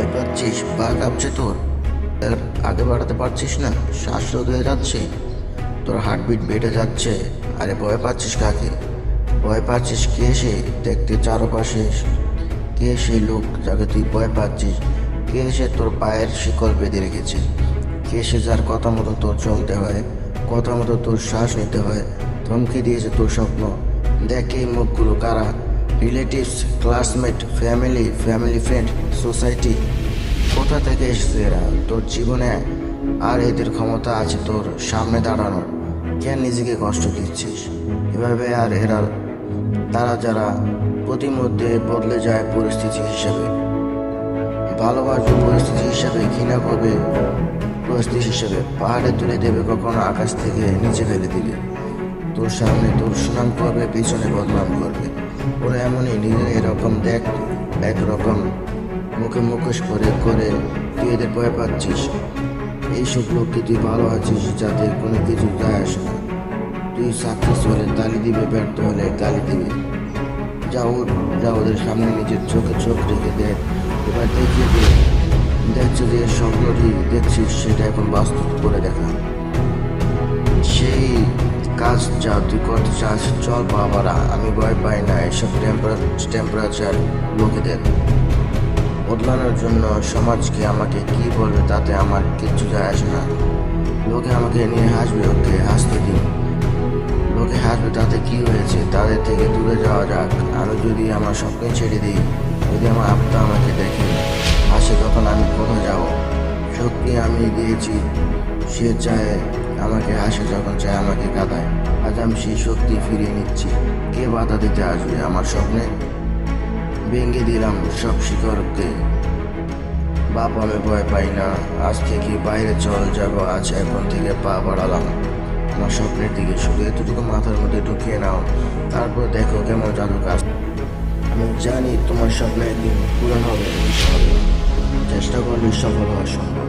পাচ্ছিস, বা কাঁপছে তোর। আগে বাড়াতে পারছিস না শ্বাস শ্বাসরোধ হয়ে যাচ্ছে। তোর হার্টবিট বেড়ে যাচ্ছে। আরে ভয় পাচ্ছিস কাকে? ভয় পাচ্ছিস কে সে? দেখতে চারপাশে কে সেই লোক যাকে তুই ভয় পাচ্ছিস? কে সে তোর পায়ের শিকল বেঁধে রেখেছে? কে সে যার কথা মতো তোর চলতে হয়? কথা মতো তোর শ্বাস নিতে হয়? ধমকি দিয়েছে তোর স্বপ্ন? দেখ এই মুখগুলো কারা? Relatives, classmate, family family friend, society, কোথা থেকে এসেছে এরা? তোর জীবনে আর এদের ক্ষমতা আছে তোর সামনে দাঁড়ানোর। কেন নিজেকে কষ্ট দিচ্ছিস? এভাবে আর এরা, তারা যারা প্রতিমধ্যে বদলে যায় পরিস্থিতি হিসেবে। ভালোবাসবে পরিস্থিতি হিসেবে, ঘৃণা করবে পরিস্থিতি হিসেবে। পাহাড়ে তুলে দেবে কখনো আকাশ থেকে, নিচে ফেলে দিবে। তোর সামনে তোর সুনাম করবে, পিছনে বদনাম করবে। ওরা এমনই নিজের এরকম দেখ, একরকম মুখে মুখোশ করে করে, তুই এদের ভয় পাচ্ছিস। এইসব লোককে তুই ভালো আছিস যাতে কোনো কিছু যায় আসে না। তুই সাকসেস হলে তালি দিবে, ব্যর্থ হলে গালি দিবে। যা ওর যা ওদের সামনে নিজের চোখে চোখ রেখে দেখ। এবার দেখিয়ে দে। দেখছ যে স্বপ্নটি দেখছিস, সেটা এখন বাস্তব করে দেখা। কাজ যা তুই করতে চাস, চল বাবারা, আমি ভয় পাই না, এসব টেম্পারেচার লোকেদের। বদলানোর জন্য সমাজকে আমাকে কি বলবে তাতে আমার কিচ্ছু যায় আসে না। লোকে আমাকে নিয়ে হাসবে, ওকে হাসতে দিন। লোকে হাসবে তাতে কি হয়েছে, তাদের থেকে দূরে যাওয়া যাক। আমি যদি আমার স্বপ্নে ছেড়ে দিই, যদি আমার আত্মা আমাকে দেখে, হাসে তখন আমি কোথায় যাব? শক্তি আমি দিয়েছি সে চায় আমাকে হাসে যখন চায় আমাকে কাঁদায়। আজ আমি সেই শক্তি ফিরিয়ে নিচ্ছি। কে বাধা দিতে আসবে আমার স্বপ্নে? ভেঙে দিলাম সব শিকড়কে। বাপ, আমি ভয় পাই না। আজ থেকে বাইরে চল যাব। আজ এখন থেকে পা বাড়ালাম। আমার স্বপ্নের দিকে শুধু এতটুকু মাথার মধ্যে ঢুকিয়ে নাও। তারপর দেখো কেমন জাদু কাজ আমি জানি তোমার স্বপ্ন একদিন পূরণ হবে। চেষ্টা করলে সফল হওয়া সম্ভব।